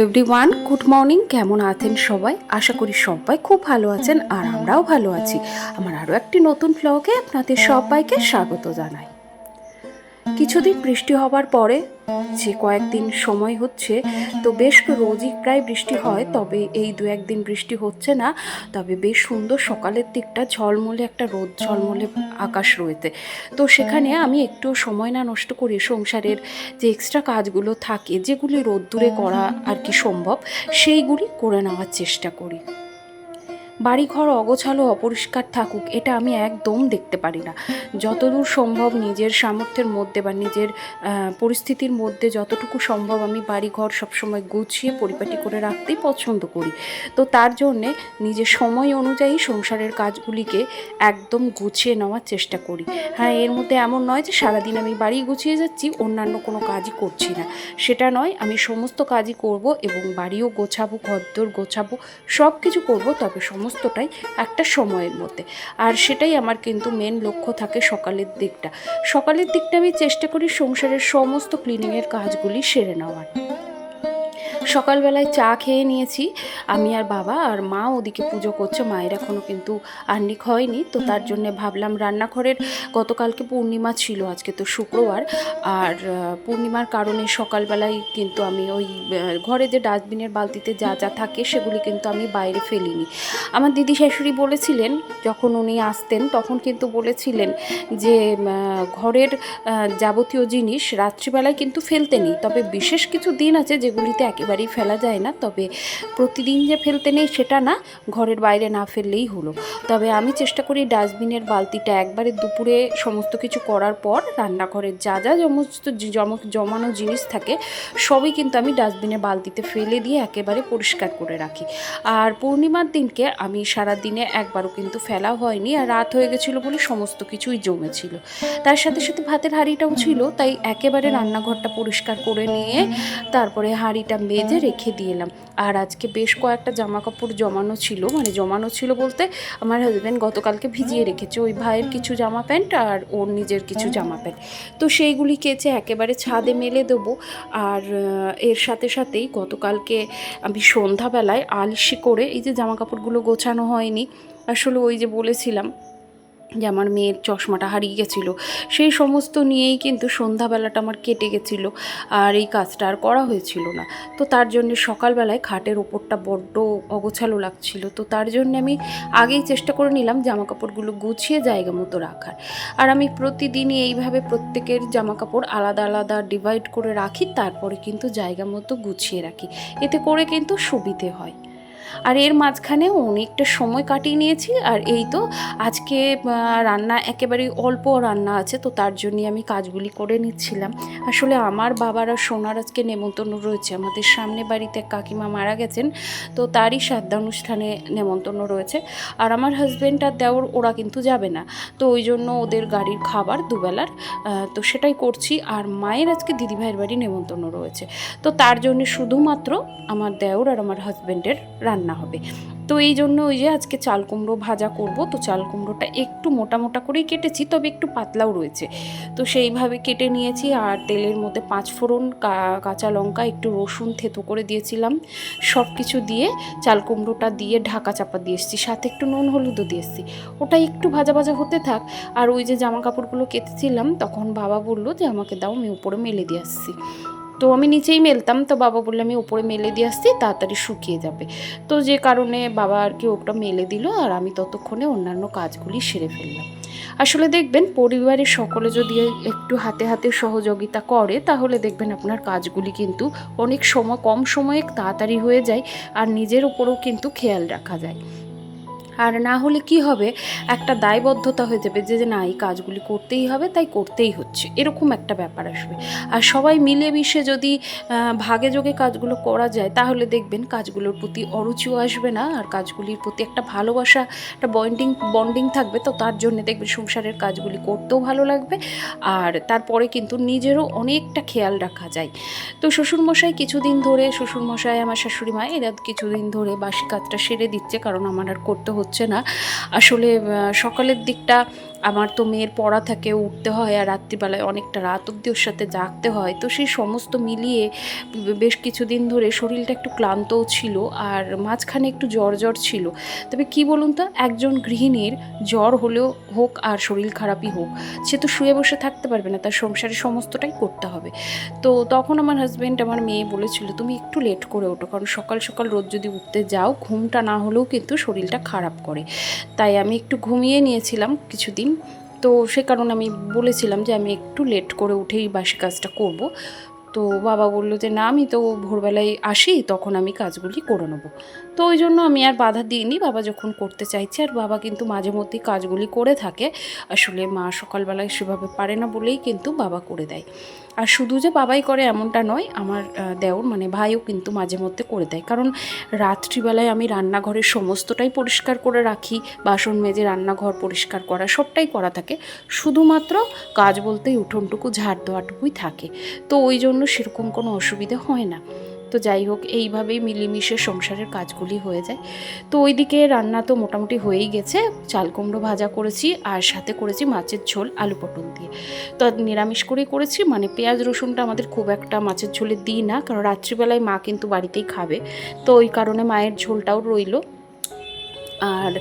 Everyone good morning কেমন আছেন সবাই? আশা করি সবাই খুব ভালো আছেন আর আমরাও ভালো আছি। আমার আরও একটি নতুন ব্লগে আপনাদের সবাইকে স্বাগত জানাই। কিছুদিন বৃষ্টি হবার পরে যে কয়েকদিন সময় হচ্ছে, তো বেশ রোজই প্রায় বৃষ্টি হয়, তবে এই দু একদিন বৃষ্টি হচ্ছে না, তবে বেশ সুন্দর সকালের দিকটা, ঝলমলে একটা রোদ, ঝলমলে আকাশ রয়েছে। তো সেখানে আমি একটু সময় না নষ্ট করে সংসারের যে এক্সট্রা কাজগুলো থাকে, যেগুলি রোদ্দুরে করা আর কি সম্ভব, সেইগুলি করে নেওয়ার চেষ্টা করি। বাড়িঘর অগোছালো অপরিষ্কার থাকুক, এটা আমি একদম দেখতে পারি না। যতদূর সম্ভব নিজের সামর্থ্যের মধ্যে বা নিজের পরিস্থিতির মধ্যে যতটুকু সম্ভব আমি বাড়িঘর সবসময় গুছিয়ে পরিপাটি করে রাখতেই পছন্দ করি। তো তার জন্যে নিজের সময় অনুযায়ী সংসারের কাজগুলিকে একদম গুছিয়ে নেওয়ার চেষ্টা করি। হ্যাঁ এর মধ্যে এমন নয় যে সারাদিন আমি বাড়ি গুছিয়ে যাচ্ছি, অন্যান্য কোনো কাজই করছি না। সেটা নয়, আমি সমস্ত কাজই করব এবং বাড়িও গোছাবো, ঘরদোর গোছাবো সব কিছু করব, তবে সমস্তটাই একটা সময়ের মধ্যে। আর সেটাই আমার কিন্তু মেন লক্ষ্য থাকে সকালের দিকটা। সকালের দিকটা আমি চেষ্টা করি সংসারের সমস্ত ক্লিনিংয়ের কাজগুলি সেরে নেওয়ার। সকালবেলায় চা খেয়ে নিয়েছি। আমি আর বাবা আর মা ওদিকে পুজো করছে, মায়ের এখনও কিন্তু আহ্নিক হয়নি। তো তার জন্য ভাবলাম রান্নাঘরের গতকালকে পূর্ণিমা ছিল, আজকে তো শুক্রবার। আর পূর্ণিমার কারণে সকালবেলায় কিন্তু আমি ওই ঘরে যে ডাস্টবিনের বালতিতে যা যা থাকে সেগুলি কিন্তু আমি বাইরে ফেলিনি। আমার দিদি শাশুড়ি বলেছিলেন, যখন উনি আসতেন তখন কিন্তু বলেছিলেন যে ঘরের যাবতীয় জিনিস রাত্রিবেলায় কিন্তু ফেলতে নেই। তবে বিশেষ কিছু দিন আছে যেগুলিতে একেবারেই ফেলা যায় না, তবে প্রতিদিন যে ফেলতে নেই সেটা না, ঘরের বাইরে না ফেললেই হলো। তবে আমি চেষ্টা করি ডাস্টবিনের বালতিটা একবারে দুপুরে সমস্ত কিছু করার পর রান্নাঘরের যা যা সমস্ত জি- জম- জমানো জিনিস থাকে, সবই কিন্তু আমি ডাস্টবিনের বালতিতে ফেলে দিয়ে একেবারে পরিষ্কার করে রাখি। আর পূর্ণিমার দিনকে আমি সারা দিনে একবারও কিন্তু ফেলা হয়নি, আর রাত হয়ে গেছিল বলে সমস্ত কিছুই জমেছিল। তার সাথে সাথে ভাতের হাঁড়িটাও ছিল, তাই একেবারে রান্নাঘরটা পরিষ্কার করে নিয়ে, তারপরে হাঁড়িটা মেজে রেখে দিলাম আর আজকে বেশ কয়েকটা জামা কাপড় জমানো ছিল মানে জমানো ছিল বলতে আমার হাজব্যান্ড গতকালকে ভিজিয়ে রেখেছে। ওই ভাইয়ের কিছু জামা প্যান্ট আর ওর নিজের কিছু জামা প্যান্ট। তো সেইগুলি কেচে একেবারে ছাদে মেলে দেবো। আর এর সাথে সাথেই গতকালকে আমি সন্ধ্যাবেলায় আলসি করে এই যে জামা কাপড়গুলো গোছানো হয়নি, আসলে ওই যে বলেছিলাম যে আমার মেয়ের চশমাটা হারিয়ে গেছিল, সেই সমস্ত নিয়েই কিন্তু সন্ধ্যাবেলাটা আমার কেটে গেছিল আর এই কাজটা আর করা হয়েছিল না। তো তার জন্য সকালবেলায় খাটের ওপরটা বড্ড অগোছালো লাগছিল। তো তার জন্য আমি আগেই চেষ্টা করে নিলাম জামা কাপড়গুলো গুছিয়ে জায়গা মতো রাখার। আর আমি প্রতিদিনই এইভাবে প্রত্যেকের জামা কাপড় আলাদা আলাদা ডিভাইড করে রাখি, তারপরে কিন্তু জায়গা মতো গুছিয়ে রাখি। এতে করে কিন্তু সুবিধে হয়। আর এর মাঝখানে অনেকটা সময় কাটিয়ে নিয়েছি। আর এই তো আজকে রান্না একেবারে অল্প রান্না আছে, তো তার জন্যই আমি কাজগুলি করে নিচ্ছিলাম। আসলে আমার বাবার আর সোনার আজকে নেমন্তন্ন রয়েছে। আমাদের সামনে বাড়িতে কাকিমা মারা গেছেন, তো তারই শ্রাদ্ধানুষ্ঠানে নেমন্তন্ন রয়েছে। আর আমার হাজব্যান্ড আর দেওর, ওরা কিন্তু যাবে না। তো ওই জন্য ওদের গাড়ির খাবার দুবেলার তো সেটাই করছি। আর মায়ের আজকে দিদিভাইয়ের বাড়ি নেমন্তন্ন রয়েছে। তো তার জন্য শুধুমাত্র আমার দেওর আর আমার হাজব্যান্ডের রান্না হবে। তো এই জন্য ওই যে আজকে চাল কুমড়ো ভাজা করব। তো চাল কুমড়োটা একটু মোটা মোটা করেই কেটেছি, তবে একটু পাতলাও রয়েছে। তো সেইভাবে কেটে নিয়েছি আর তেলের মধ্যে পাঁচ ফোড়ন কাঁচা লঙ্কা, একটু রসুন থেতো করে দিয়েছিলাম। সব কিছু দিয়ে চাল কুমড়োটা দিয়ে ঢাকা চাপা দিয়ে এসেছি, সাথে একটু নুন হলুদও দিয়ে এসেছি। ওটা একটু ভাজা ভাজা হতে থাক। আর ওই যে জামা কাপড়গুলো কেটেছিলাম, তখন বাবা বলল যে আমাকে দাও, আমি উপরে মেলে দিয়ে আসছি। তো আমি নিচেই মেলতাম, তো বাবা বলল, আমি উপরে মেলে দিয়ে আসছি, তাড়াতাড়ি শুকিয়ে যাবে। তো যে কারণে বাবা আর কি ওটা মেলে দিল, আর আমি ততক্ষণে অন্যান্য কাজগুলি সেরে ফেললাম। আসলে দেখবেন, পরিবারের সকলে যদি একটু হাতে হাতে সহযোগিতা করে, তাহলে দেখবেন আপনার কাজগুলি কিন্তু অনেক সময়, কম সময়ে তাড়াতাড়ি হয়ে যায়, আর নিজের উপরেও কিন্তু খেয়াল রাখা যায়। আর না হলে কি হবে? একটা দায়বদ্ধতা হয়ে যাবে যে না, এই কাজগুলি করতেই হবে, তাই করতেই হচ্ছে। এরকম একটা ব্যাপার আসবে। আর সবাই মিলেমিশে যদি ভাগে যোগে কাজগুলো করা যায়, তাহলে দেখবেন কাজগুলোর প্রতি অরুচিও আসবে না, আর কাজগুলির প্রতি একটা ভালোবাসা, একটা বন্ডিং বন্ডিং থাকবে। তো তার জন্য দেখবেন সংসারের কাজগুলি করতেও ভালো লাগবে, আর তারপরে কিন্তু নিজেরও অনেকটা খেয়াল রাখা যায়। তো শ্বশুরমশাই কিছুদিন ধরে, শ্বশুরমশাই, আমার শাশুড়ি মা, এরা কিছুদিন ধরে বাসি কাজটা সেরে দিচ্ছে, কারণ আমার আর করতে হচ্ছে না। আসলে সকালের দিকটা আমার তো মেয়ের পড়া থাকে উঠতে হয় আর রাত্রিবেলায় অনেকটা রাত অব্দি ওর সাথে জাগতে হয়। তো সেই সমস্ত মিলিয়ে বেশ কিছুদিন ধরে শরীরটা একটু ক্লান্তও ছিল আর মাঝখানে একটু জ্বর জ্বর ছিল। তবে কি বলুন তো, একজন গৃহিণীর জ্বর হলেও হোক আর শরীর খারাপই হোক, সে তো শুয়ে বসে থাকতে পারবে না, তার সংসারের সমস্তটাই করতে হবে। তো তখন আমার হাজব্যান্ড আমার মেয়ে বলেছিল, তুমি একটু লেট করে ওঠো, কারণ সকাল সকাল রোদ যদি উঠতে যাও, ঘুমটা না হলেও কিন্তু শরীরটা খারাপ করে। তাই আমি একটু ঘুমিয়ে নিয়েছিলাম কিছুদিন তো সে কারণে আমি বলেছিলাম যে আমি একটু লেট করে উঠেই বাসি কাজটা করব। তো বাবা বলল যে, না, আমি তো ভোরবেলায় আসি, তখন আমি কাজগুলি করে নেব। তো ওই জন্য আমি আর বাধা দিইনি। বাবা যখন করতে চাইছে, আর বাবা কিন্তু মাঝে মধ্যেই কাজগুলি করে থাকে। আসলে মা সকালবেলায় সেভাবে পারে না বলেই কিন্তু বাবা করে দেয়। আর শুধু যে বাবাই করে এমনটা নয়, আমার দেওর মানে ভাইও কিন্তু মাঝে মধ্যে করে দেয়। কারণ রাত্রিবেলায় আমি রান্নাঘরের সমস্তটাই পরিষ্কার করে রাখি, বাসন মেজে রান্নাঘর পরিষ্কার করা সবটাই করা থাকে। শুধুমাত্র কাজ বলতেই উঠোনটুকু, ঝাড় দেওয়াটুকুই থাকে। তো ওই জন্য সেরকম কোনো অসুবিধা হয় না। তো যাই হোক, এইভাবেই মিলেমিশে সংসারের কাজগুলি হয়ে যায়। তো ওইদিকে রান্না তো মোটামুটি হয়েই গেছে। চাল কুমড়ো ভাজা করেছি, আর সাথে করেছি মাছের ঝোল, আলু পটল দিয়ে। তো নিরামিষ করেই করেছি মানে পেঁয়াজ রসুনটা আমাদের খুব একটা মাছের ঝোলে দিই না, কারণ রাত্রিবেলায় মা কিন্তু বাড়িতেই খাবে। তো ওই কারণে মায়ের ঝোলটাও রইল। আর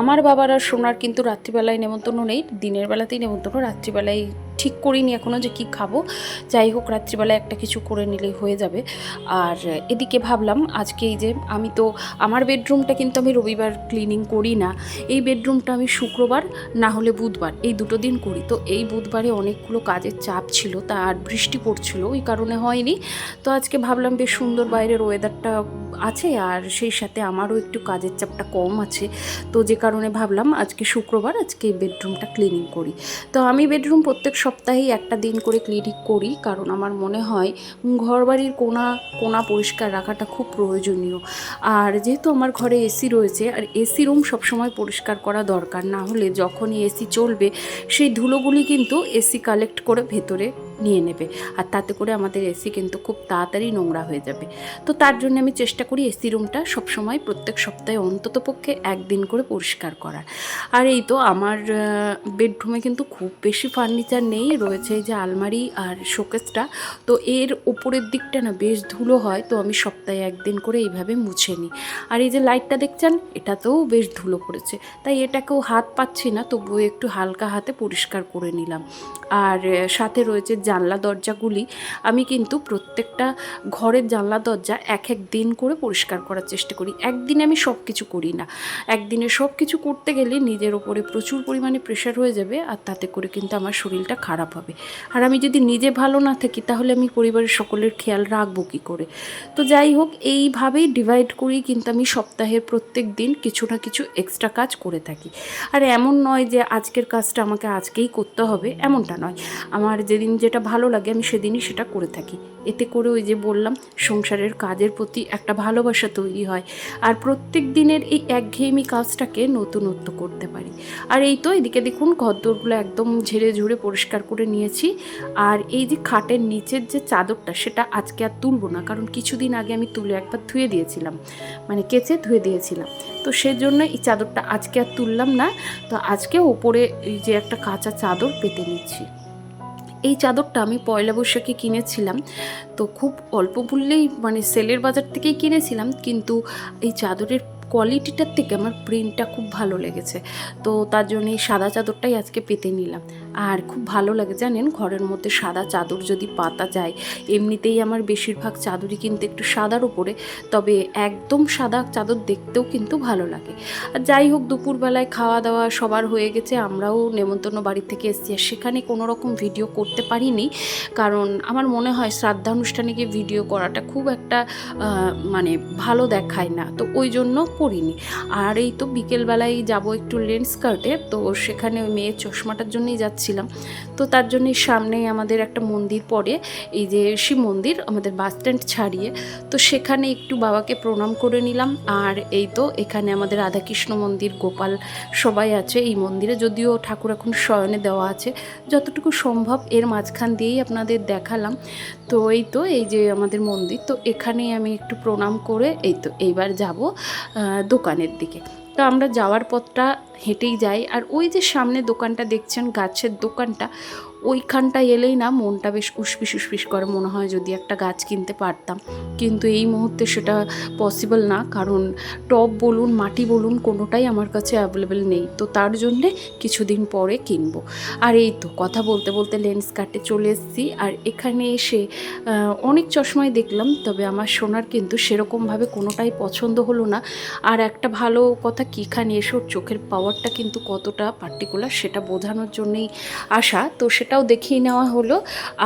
আমার বাবার আর সোনার কিন্তু রাত্রিবেলায় নেমন্তন্ন নেই, দিনের বেলাতেই নেমন্তন্ন, রাত্রিবেলায় ঠিক করিনি এখনও যে কি খাব। যাই হোক, রাত্রিবেলায় একটা কিছু করে নিলেই হয়ে যাবে। আর এদিকে ভাবলাম, আজকে এই যে আমি তো, আমার বেডরুমটা কিন্তু আমি রবিবার ক্লিনিং করি না। এই বেডরুমটা আমি শুক্রবার, না হলে বুধবার, এই দুটো দিন করি। তো এই বুধবারে অনেকগুলো কাজের চাপ ছিল, তা আর বৃষ্টি পড়ছিল, ওই কারণে হয়নি। তো আজকে ভাবলাম, বেশ সুন্দর বাইরের ওয়েদারটা আছে, আর সেই সাথে আমারও একটু কাজের চাপটা কম আছে। তো যে কারণে ভাবলাম, আজকে শুক্রবার, আজকে বেডরুমটা ক্লিনিং করি। তো আমি বেডরুম প্রত্যেক সপ্তাহেই একটা দিন করে ক্লিনিক করি, কারণ আমার মনে হয় ঘরবাড়ির কোনা কোনা পরিষ্কার রাখাটা খুব প্রয়োজনীয়। আর যেহেতু আমার ঘরে এসি রয়েছে, আর এসি রুম সবসময় পরিষ্কার করা দরকার। না হলে যখনই এসি চলবে, সেই ধুলোগুলি কিন্তু এসি কালেক্ট করে ভেতরে নিয়ে নেবে। আর তাতে করে আমাদের এসি কিন্তু খুব তাড়াতাড়ি নোংরা হয়ে যাবে। তো তার জন্য আমি চেষ্টা করি এসি রুমটা সবসময় প্রত্যেক সপ্তাহে অন্তত পক্ষে একদিন করে পরিষ্কার করার। আর এই তো আমার বেডরুমে কিন্তু খুব বেশি ফার্নিচার নেই, রয়েছে যে আলমারি আর শোকেসটা। তো এর উপরের দিকটা না বেশ ধুলো হয়, তো আমি সপ্তাহে একদিন করে এইভাবে মুছে নিই। আর এই যে লাইটটা দেখছেন, এটাতেও বেশ ধুলো পড়েছে। তাই এটাকেও হাত পাচ্ছি না, তবুও একটু হালকা হাতে পরিষ্কার করে নিলাম। আর সাথে রয়েছে জানলা দরজাগুলি আমি কিন্তু প্রত্যেকটা ঘরের জানলা দরজা এক এক দিন করে পরিষ্কার করার চেষ্টা করি। একদিনে আমি সব কিছু করি না। একদিনে সব কিছু করতে গেলে নিজের ওপরে প্রচুর পরিমাণে প্রেশার হয়ে যাবে আর তাতে করে কিন্তু আমার শরীরটা খারাপ হবে। আর আমি যদি নিজে ভালো না থাকি তাহলে আমি পরিবারের সকলের খেয়াল রাখব কী করে? তো যাই হোক, এইভাবেই ডিভাইড করি কিন্তু আমি সপ্তাহের প্রত্যেক দিন কিছু না কিছু এক্সট্রা কাজ করে থাকি। আর এমন নয় যে আজকের কাজটা আমাকে আজকেই করতে হবে, এমনটা নয়। আমার যেদিন যেটা ভালো লাগে আমি সেদিনই সেটা করে থাকি। এতে করে ওই যে বললাম, সংসারের কাজের প্রতি একটা ভালোবাসা তৈরি হয়। আর প্রত্যেক দিনের এই একঘেয়েমি কাজটাকে নতুনত্ব করতে পারি। আর এই তো এদিকে দেখুন, ঘরদোরগুলো একদম ঝেড়ে ঝুড়ে পরিষ্কার করে নিয়েছি। আর এই যে খাটের নিচের যে চাদরটা, সেটা আজকে আর তুলবো না। কারণ কিছুদিন আগে আমি তুলে একবার ধুয়ে দিয়েছিলাম। মানে কেচে ধুয়ে দিয়েছিলাম। তো সেজন্য এই চাদরটা আজকে আর তুললাম না। তো আজকে ওপরে এই যে একটা কাঁচা চাদর পেতে নিচ্ছি। এই চাদরটা আমি পয়লা বৈশাখে কিনেছিলাম। তো খুব অল্প মূল্যেই মানে সেলের বাজার থেকেই কিনেছিলাম, কিন্তু এই চাদরের কোয়ালিটিটার থেকে আমার প্রিন্টটা খুব ভালো লেগেছে। তো তার জন্য এই সাদা চাদরটাই আজকে পেতে নিলাম। আর খুব ভালো লাগে জানেন, ঘরের মধ্যে সাদা চাদর যদি পাতা যায়, এমনিতেই আমার বেশিরভাগ চাদরই কিন্তু একটু সাদার উপরে, তবে একদম সাদা চাদর দেখতেও কিন্তু ভালো লাগে। আর যাই হোক, দুপুরবেলায় খাওয়া দাওয়া সবার হয়ে গেছে, আমরাও নেমন্তন্ন বাড়ি থেকে এসেছি, আর সেখানে কোনো রকম ভিডিও করতে পারিনি, কারণ আমার মনে হয় শ্রাদ্ধানুষ্ঠানে গিয়ে ভিডিও করাটা খুব একটা মানে ভালো দেখায় না, তো ওই জন্য করিনি। আর এই তো বিকেলবেলায় যাব একটু লেন্স কার্টে, তো সেখানে ওই মেয়ের চশমাটার জন্যই যাচ্ছিলাম। তো তার জন্যই সামনেই আমাদের একটা মন্দির পড়ে, এই যে শিব মন্দির, আমাদের বাস স্ট্যান্ড ছাড়িয়ে। তো সেখানে একটু বাবাকে প্রণাম করে নিলাম। আর এই তো এখানে আমাদের রাধাকৃষ্ণ মন্দির, গোপাল সবাই আছে এই মন্দিরে। যদিও ঠাকুর এখন শয়নে দেওয়া আছে। যতটুকু সম্ভব এর মাঝখান দিয়েই আপনাদের দেখালাম। তো এই তো, এই যে আমাদের মন্দির। তো এখানেই আমি একটু প্রণাম করে এই তো এইবার যাব দোকানের দিকে। তো আমরা যাওয়ার পথটা হেঁটেই যাই। আর ওই যে সামনে দোকানটা দেখছেন, গাছের দোকানটা, ওইখানটায় এলেই না মনটা বেশ উসপিস উসপিস করে। মনে হয় যদি একটা গাছ কিনতে পারতাম। কিন্তু এই মুহূর্তে সেটা পসিবল না। কারণ টব বলুন, মাটি বলুন, কোনোটাই আমার কাছে অ্যাভেলেবেল নেই। তো তার জন্যে কিছুদিন পরে কিনবো। আর এই তো কথা বলতে বলতে লেন্স কাটে চলে এসেছি। আর এখানে এসে অনেক চশমাই দেখলাম। তবে আমার সোনার কিন্তু সেরকমভাবে কোনোটাই পছন্দ হলো না। আর একটা ভালো কথা কীখানে খানি এসে ওর চোখের পাওয়ারটা কিন্তু কতটা পার্টিকুলার সেটা বোঝানোর জন্যই আসা। তো সেটাও দেখিয়ে নেওয়া হলো।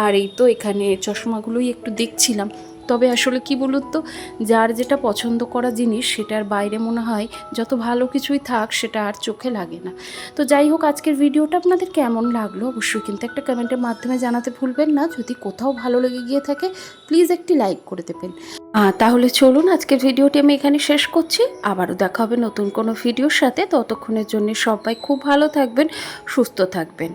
আর এই তো এখানে চশমাগুলোই একটু দেখছিলাম। তবে আসলে কি বলুন তো, যার যেটা পছন্দ করা জিনিস সেটার বাইরে মনে হয় যত ভালো কিছুই থাক সেটা আর চোখে লাগে না। তো যাই হোক, আজকের ভিডিওটা আপনাদের কেমন লাগল অবশ্যই কিন্তু একটা কমেন্টের মাধ্যমে জানাতে ভুলবেন না। যদি কোথাও ভালো লেগে গিয়ে থাকে প্লিজ একটি লাইক করে দেবেন। তাহলে চলুন আজকের ভিডিওটি আমি এখানে শেষ করছি। আবারও দেখা হবে নতুন কোনো ভিডিওর সাথে। ততক্ষণের জন্য সবাই খুব ভালো থাকবেন, সুস্থ থাকবেন।